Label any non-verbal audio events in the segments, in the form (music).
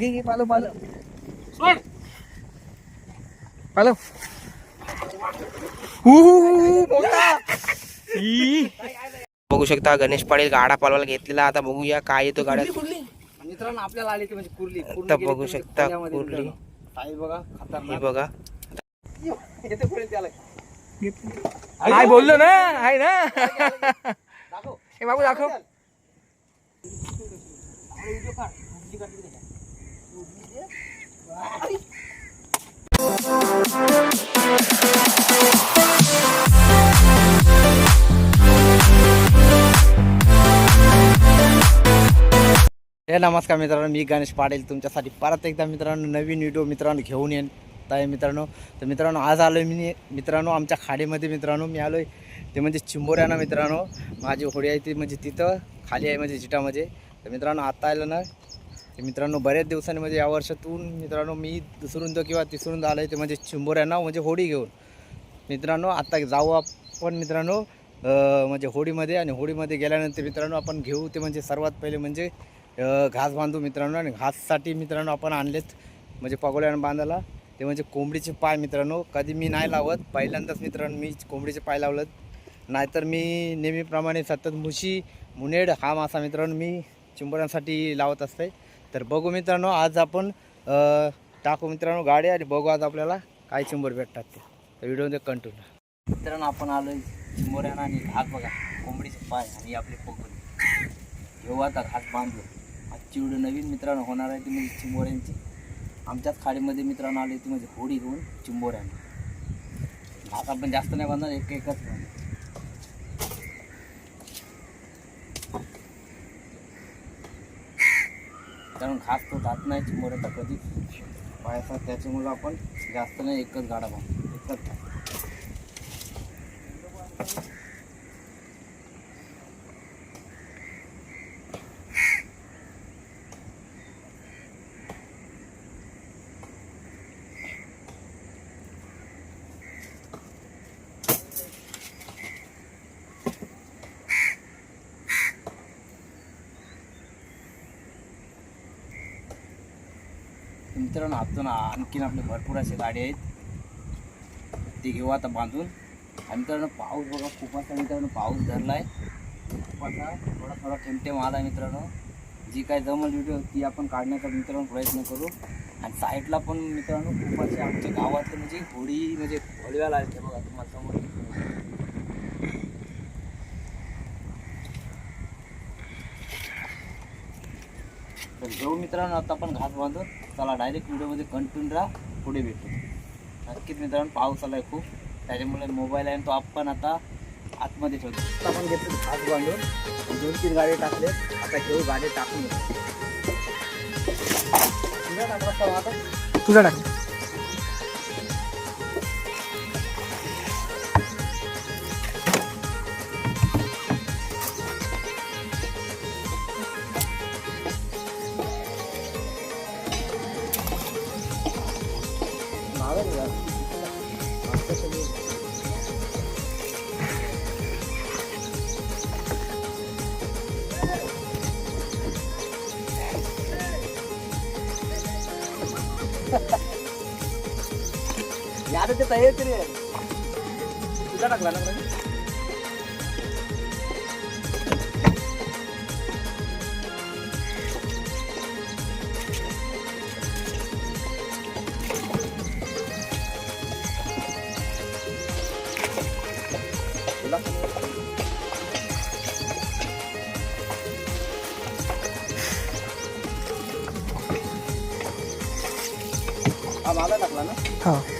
घे घे पालो पालो सोड. पालो मोठा. बघू शकता गणेश पाटील गाडा पालवायला घेतलेला. आता बघूया काय येतो गाड्यात. मित्रांनो आपल्याला आली ती म्हणजे कुर्ली. आता बघू शकता कुर्ली. बघा ही खतरनाक बघा येते पुढे त्याला. काय बोललो ना आहे ना. हे बाबू दाखव. नमस्कार मित्रांनो मी गणेश पाटील तुमच्यासाठी परत एकदा मित्रांनो नवीन व्हिडिओ मित्रांनो घेऊन येत आहे मित्रांनो तर मित्रांनो आज आलो मी मित्रांनो आमच्या खाडीमध्ये मित्रांनो मी आलो आहे ते म्हणजे चिंबोऱ्यानं मित्रांनो माझी होडी आहे ती म्हणजे तिथं खाली आहे म्हणजे जिटामध्ये. तर मित्रांनो आता आलं ना ते मित्रांनो बऱ्याच दिवसांनी म्हणजे या वर्षातून मित्रांनो मी दुसरून किंवा तिसरून आलो आहे ते म्हणजे चिंबोऱ्यानं म्हणजे होडी घेऊन. मित्रांनो आत्ता जाऊ आपण मित्रांनो म्हणजे होडीमध्ये आणि होडीमध्ये गेल्यानंतर मित्रांनो आपण घेऊ ते म्हणजे सर्वात पहिले म्हणजे घास बांधू मित्रांनो आणि घाससाठी मित्रांनो आपण आणलेत म्हणजे पगोल्यानं बांधायला. ते म्हणजे कोंबडीचे पाय मित्रांनो कधी मी नाही लावत. पहिल्यांदाच मित्रांनो मी कोंबडीचे पाय लावलं नाहीतर मी नेहमीप्रमाणे सतत मुशी मुनेड हा मासा मित्रांनो मी चिंबोऱ्यांसाठी लावत असते. तर बघू मित्रांनो आज आपण टाकू मित्रांनो गाडी आणि बघू आज आपल्याला काय चिंबर भेटतात ते. तर व्हिडिओमध्ये कंटिन्यू मित्रांनो आपण आलो चिंबोऱ्यानं आणि घास बघा कोंबडीचे पाय आणि आपले पोगल घेऊ आता घास बांधलो आजची व्हिडिओ नवीन मित्रांनो होणार आहे ती म्हणजे चिंबोऱ्यांची. आमच्याच खाडीमध्ये मित्रांनो आली ती म्हणजे होडी घेऊन चिंबोऱ्यानं. घास आपण जास्त नाही बांधणार एक एकच बांधणार. कारण घास तो जात नाही चिंबोऱ्याचा कधी. पायाचा त्याच्यामुळं आपण जास्त नाही एकच गाडा बांधतो एकच मित्रांनो आपण आणखीन आपले भरपूर असे गाडी आहेत. ते घेऊ आता बांधून. आणि मित्रांनो पाऊस बघा खूप असा मित्रांनो पाऊस धरला आहे खूप थोडा थोडा ठेमठेम आला आहे मित्रांनो. जी काय जमल व्हिडिओ ती आपण काढण्याचा मित्रांनो प्रयत्न करू. आणि साईडला पण मित्रांनो खूप असे आमच्या गावातले म्हणजे होळी म्हणजे हळव्याला आले ते बघा तुम्हाला समोर. जो मित्रांनो आता आपण घाट बांधून चला डायरेक्ट व्हिडिओमध्ये कंटिन्यू राहा पुढे भेटू. नक्कीच मित्रांनो पाऊस आला आहे खूप. त्याच्यामुळे मोबाईल आहे तो आपण आता आतमध्ये ठेवतो. आपण घेतो घास बांधून. दोन तीन गाडी टाकले आता घेऊ गाडी टाकून तुझ्या टाकला तुझ्या टाक यार ते तयार तरी तुझा टाकला ना मला टाकला ना? हा.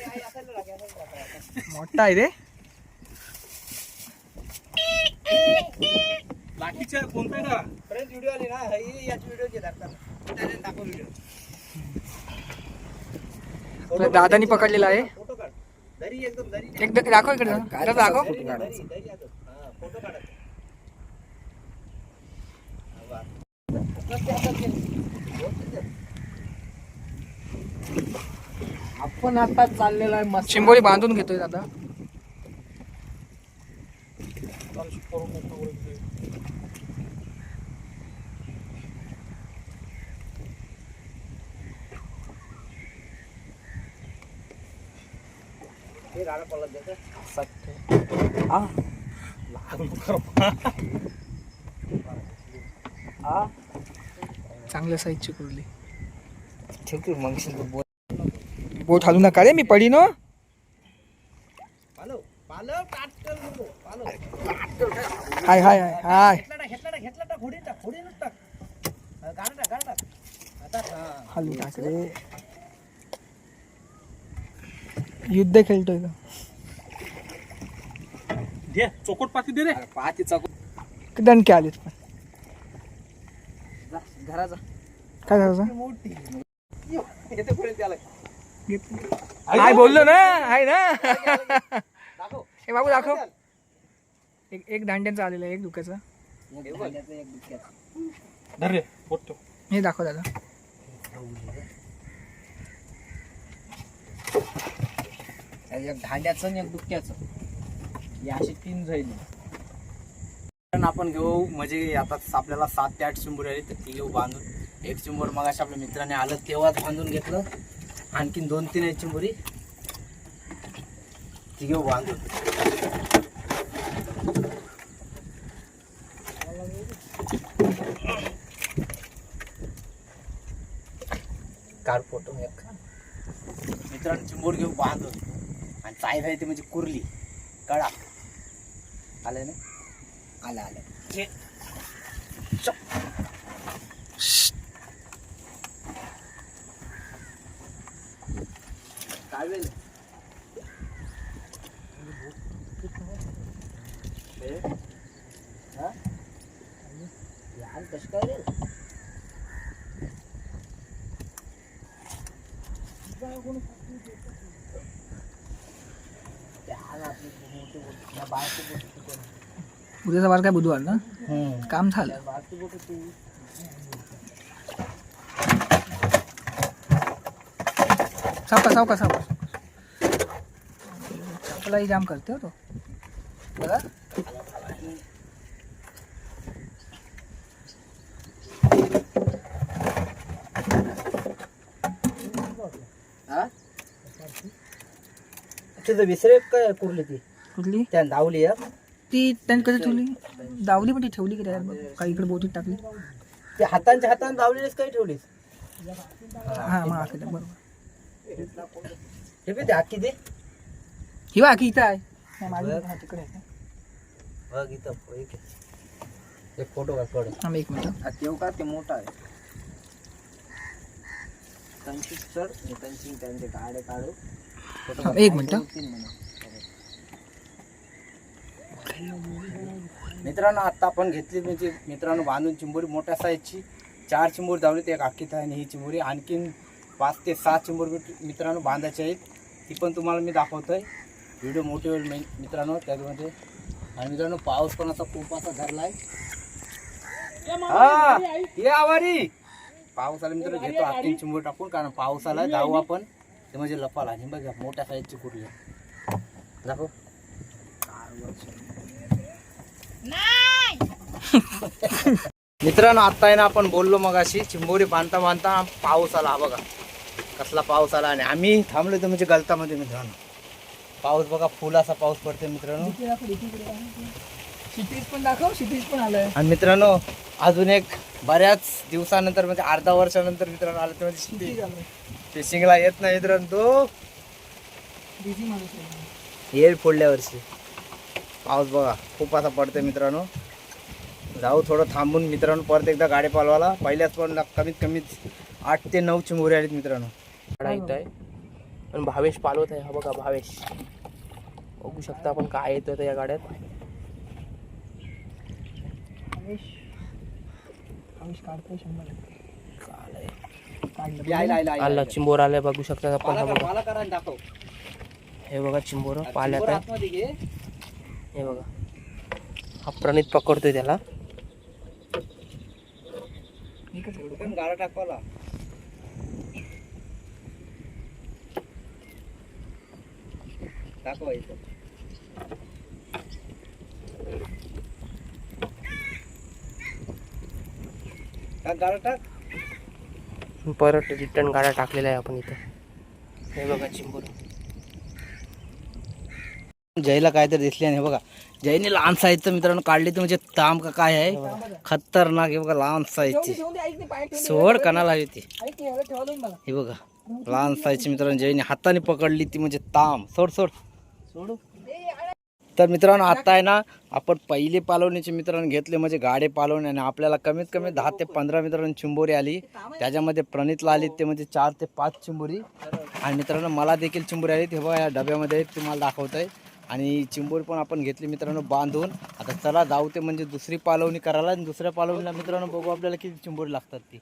हु, हु, हु, मोठा ई. मोठा आहे रे व्हिडिओ आली ना याची व्हिडिओ घेतात दाखव व्हिडिओ दादानी पकडलेला आहे. फोटो काढ. दरी एकदम दरी. दाखव इकडे. दाखव. हा, फोटो काढा. आपण आता चाललेला आहे मस्त चिंबोरी बांधून घेतोय दादा हे गाडा पडला त्याचं. चांगल्या साईजची कुर्ली ठेवतो मग बोट हलू नका रे मी पडी ना पालव पालव काटकल नको पालव हाय हाय हाय हाय घेतला टाक हा, गाडा टाक गाडा टाक आता हा हलू टाक रे युद्ध खेळतोय का पाची चौक दणके आलेत पण घराचा काय करायचं मोठी येते पुढे त्याला हाय बोललो ना हाय ना. हे बाबू दाखव. एक एक दांड्यांचा आलेला आहे एक दुखाचा. हे दाखव दादा. एक धांड्याचं आणि एक दुःख्याचं या अशी तीन जाईल पण आपण घेऊ म्हणजे आता आपल्याला सात ते आठ चिंबोरी आली तर ती घेऊ बांधून. एक चिंबोर मग आपल्या मित्राने आलं तेव्हाच बांधून घेतलं. आणखीन दोन तीन आहेत चिंबोरी ती घेऊ. बांधून काढ फोटो एक. मित्रांनो चिंबोर घेऊ. बांधून आणि साईज आहे म्हणजे कुर्ली. कडा आलं ना? आलं आलं घे. श. काय वेळ हे? हा? यार कसं काय? उद्याचा वार काय बुधवार ना? काम झालं. सावका सावका सावका. चपलाही जाम करते हो तो. बघा. विसरे काय कुरली ती? कुठली त्या धावली हा? ती त्यांनी कधी ठेवली? दावली पण ती ठेवली की बघ काही इकडे बोटीत टाकली. ते हातांच्या हाताने धावलीस काय ठेवलीस? हा मग आखी बरोबर. हे बी ते हाकी दे. ही बाकी इथं आहे. नाही, माझी हा, तिकडे आहे. बघ इथं एक एक फोटो काढकडे थांब एक मिनिट. तेव का? ते मोठा आहे. त्यांची चढ त्यांची त्यांचे काढे एक मिनिट. मित्रांनो आता आपण घेतली म्हणजे मित्रांनो बांधून चिंबोरी मोठ्या साईजची चार चिंबोरी धावली ते एक आखीत आहे आणि ही चिंबोरी. आणखीन पाच ते सहा चिंबोरी मित्रांनो बांधायची आहेत. ती पण तुम्हाला मी दाखवतोय. व्हिडिओ मोठी होईल मित्रांनो त्यामध्ये आणि मित्रांनो पाऊस पण असा खूप असा धरला आहे हा ये आवारी. पाऊस आला मित्रांनो घेतो आणखीन चिंबोरी टाकून कारण पाऊस आला जाऊ आपण. ते म्हणजे लपाला आणि बघा मोठ्या साईजची कुठली. दाखव. (laughs) मित्रांनो आता आहे ना आपण बोललो मग अशी चिंबोरी बांधता बांधता पाऊस आला. हा बघा कसला पाऊस आला आणि आम्ही थांबलो तर म्हणजे गलतामध्ये मित्रांनो. पाऊस बघा फुल असा पाऊस पडते मित्रांनो. क्षितिज पण दाखव क्षितिज पण आलंय. आणि मित्रांनो अजून एक बऱ्याच दिवसानंतर म्हणजे अर्धा वर्षानंतर मित्रांनो आलं ते म्हणजे फिशिंगला येत नाही मित्रांनो तो. बिझी माणूस आहे. येईल पुढल्या वर्षी. पाऊस बघा खूप असा पडते मित्रांनो. जाऊ थोडं थांबून मित्रांनो परत एकदा गाडी पालवाला पहिल्याच पण कमीत कमीत आठ ते नऊ चिमुरे आलीत मित्रांनो. गाडा इथं आहे आणि भावेश पालवत आहे. हा बघा भावेश. बघू शकता आपण काय येतं या गाड्यात. आयुष काढतोय शंभर टक्के. आला चिंबोर आलाय बघू शकता आपण हा बघा. मला करा दाखव. हे बघा चिंबोर पाल्यात आहे हे बघा. हा प्रणित पकडतोय त्याला. गाडा टाकवाला दाखवा इथं. टाक गाडा टाक. परत रिटर्न गाड्या टाकलेल्या आहे आपण इथं. हे बघा चिंबोर. जयला काहीतरी दिसले नाही बघा जयने लहान साईजचं मित्रांनो काढली तर म्हणजे ताम का काय आहे? खतरनाक हे बघा लहान साईजची सोड कणाला हवी ती. हे बघा लहान साईजची मित्रांनो जयने हाताने पकडली ती म्हणजे ताम. सोड सोड. सोडू? तर मित्रांनो आता आहे ना आपण पहिले पालवणीचे मित्रांनो घेतले म्हणजे गाडे पालवणे आणि आपल्याला कमीत कमी दहा ते पंधरा मित्रांनो चिंबोरी आली. त्याच्यामध्ये प्रणितला आली ते म्हणजे चार ते पाच चिंबोरी. आणि मित्रांनो मला देखील चिंबोरी आली. ते बघा या डब्यामध्ये तुम्हाला दाखवत आहे. आणि चिंबोरी पण आपण घेतली मित्रांनो बांधून. आता चला जाऊ ते म्हणजे दुसरी पालवणी करायला. आणि दुसऱ्या पालवणीला मित्रांनो बघू आपल्याला किती चिंबोरी लागतात ती.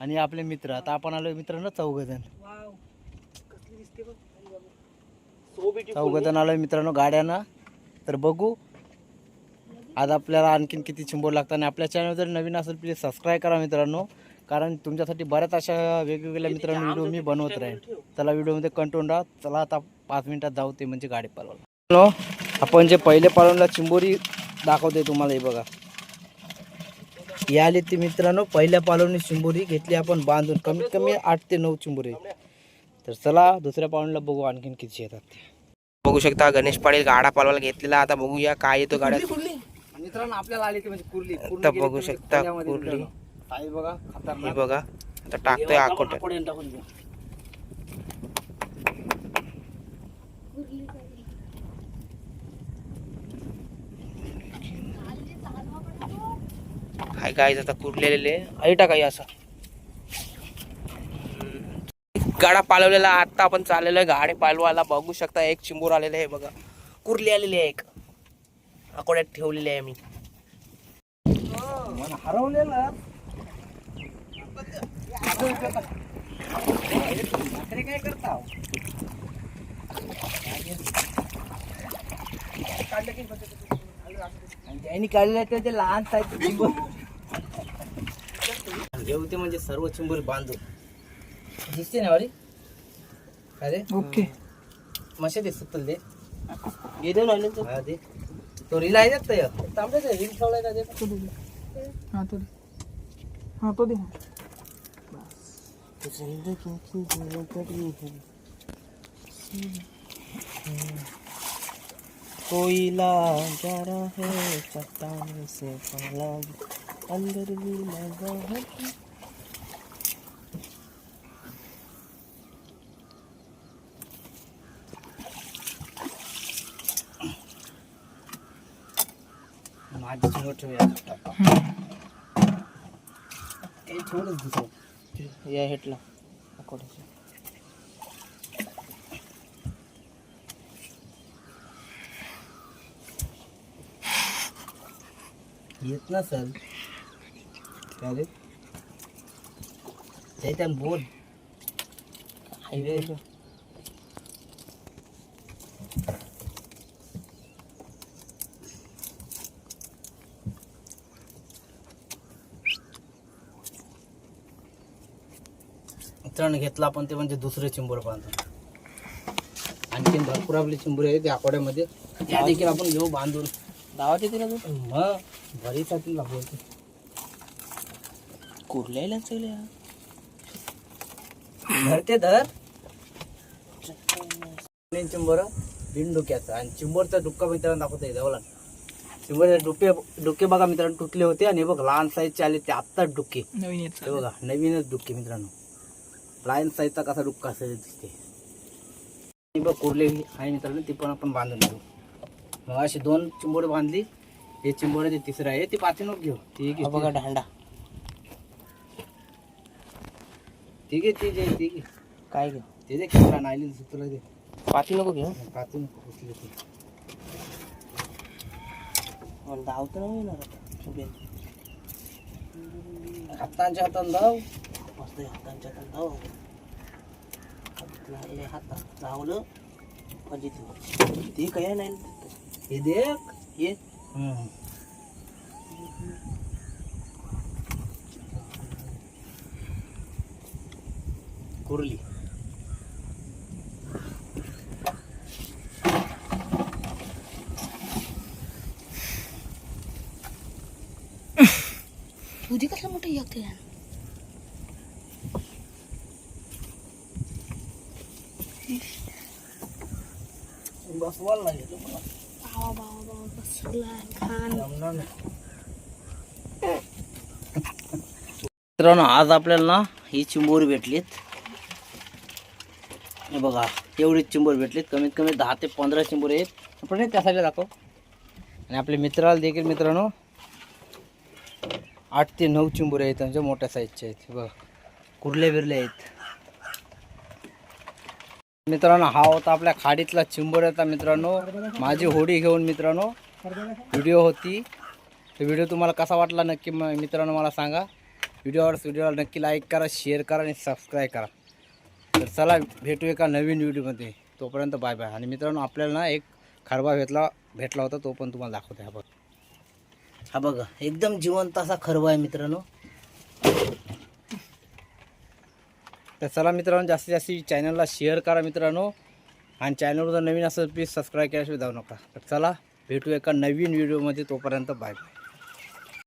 आणि आपले मित्र आता आपण आलो मित्रांनो चौघजण. चौघजण आलोय मित्रांनो गाड्यानं. तर बघू. आज आपल्याला आणखीन किती चिंबोर लागतात आणि आपल्या चॅनल जर नवीन असेल प्लीज सबस्क्राईब करा मित्रांनो. कारण तुमच्यासाठी बऱ्याच अशा वेगवेगळ्या मित्रांनो व्हिडिओ मी बनवत राहील चला व्हिडिओमध्ये कंटोन राहा. चला आता पाच मिनिटात जाऊ ते म्हणजे गाडी पालवला आपण जे पहिले पालवला चिंबोरी दाखवते तुम्हाला हे बघा. आली ती मित्रांनो पहिल्या पालवणी चिंबोरी घेतली आपण बांधून. कमीत कमी आठ ते नऊ चिंबोरी. तर चला दुसऱ्या पालवणीला बघू आणखीन किती येतात ते. बघू शकता गणेश पाटील गाडा पालवायला घेतलेला. आता बघूया काय येतो गाड्यात. मित्रांनो आपल्याला आली ती म्हणजे कुर्ली. आता बघू शकता कुर्ली. बघा खतरनाक. बघा आता टाकतोय आकोट. पडेल टाकून घ्या. काय काय आता कुरलेले आहे टाका हे असं. गाडा पालवलेला आता आपण चाललेलो आहे गाडी पालवायला. बघू शकता एक चिंबूर आलेलं आहे बघा. कुर्ली आलेली आहे एक. आकोड्यात ठेवलेली आहे मी. हरवलेलं. काय करता? त्यांनी ते लहान साईज चिंबूर. घेऊ ते म्हणजे सर्व चिंबूर बांधून. दिसते ना वाडी अरे ओके. मशे दिसत तुला ते. गेले हा ते तो रील आहे ना तांबड्याचा रील ठेवलाय का ते. हा तो दे. हा तो दे. कोयला जा रहा है चट्टान से पाला अंदर भी लगा है। ते थोडंच या हेटला. आकोड्याच्या येत नसल. अरे. चैतन बोल. हायवे. मित्रांनो घेतला आपण ते म्हणजे दुसरे चिंबोर बांधून. आणखीन भरपूर आपली चिंबोरी आहे त्या आठवड्यामध्ये. त्या देखील आपण घेऊ बांधून. दावात येते ना तू मग भरीसाठी लागवते कुर्ल्याला सगळ्या धरते धर. चिंबोर बिनडुक्याचं. आणि चिंबोरचा डुक्का मित्रांनो दाखवता बघा चिंबोरचे डुके डुके बघा मित्रांनो तुटले होते. आणि बघ लहान साईजचे आले ते आत्ताच डुके. नवीन बघा नवीनच डुक्के मित्रांनो. लहान साईजचा कसा डुक्का असेल दिसते आणि बघ कुर्ले आहे मित्रांनो ती पण आपण बांधून घेऊ. मग अशी दोन चिंबोड बांधली. हे चिंबोड ते तिसरं आहे ते पाचीनच घेऊ. ती घे हा बघा दांडा ती घे ती घे ती घे. काय घेऊ ते दे खेळा नायली तुला दे. पाठी नको घेऊ? पाचू नको उचले ते. धावतं नाही. उभे. हातांच्या हातान धाव. मस्त हातांच्या हातात धाव लागले हातात धावलं म्हणजे ते काय नाही हे देख ये हम्म. कुर्ली तुझी कसलं मोठं एक ते मला. बसला खान. जमणार नाही. मित्रांनो आज आपल्याला ना ही चिंबोरी भेटलीत. हे बघा एवढीच चिंबोर भेटलीत. कमीत कमी दहा ते पंधरा चिंबोर आहेत. आपण त्या साईडला दाखव? आणि आपल्या मित्राला देखील मित्रांनो आठ ते नऊ चिंबोरे आहेत त्यांच्या मोठ्या साईजचे आहेत. बघा कुर्ले बिरले आहेत. मित्रांनो हा होता आपल्या खाडीतला चिंबर होता मित्रांनो. माझी होडी घेऊन मित्रांनो व्हिडिओ होती. व्हिडिओ तुम्हाला कसा वाटला नक्की मित्रांनो मला सांगा. व्हिडिओवर व्हिडिओला नक्की लाईक करा शेअर करा आणि सबस्क्राईब करा. तर चला भेटू एका नवीन व्हिडिओमध्ये तोपर्यंत बाय बाय आणि मित्रांनो आपल्याला ना एक खरबा भेटला भेटला होता तो पण तुम्हाला दाखवतो. हा बघा. हा बघा एकदम जिवंत असा खरबा आहे मित्रांनो. तर चला मित्रांनो जास्तीत जास्त चॅनलला शेअर करा मित्रांनो. आणि चॅनलवर जर नवीन असेल प्लीज सबस्क्राईब केल्याशिवाय जाऊ नका. तर चला भेटू एका नवीन व्हिडिओमध्ये तोपर्यंत बाय बाय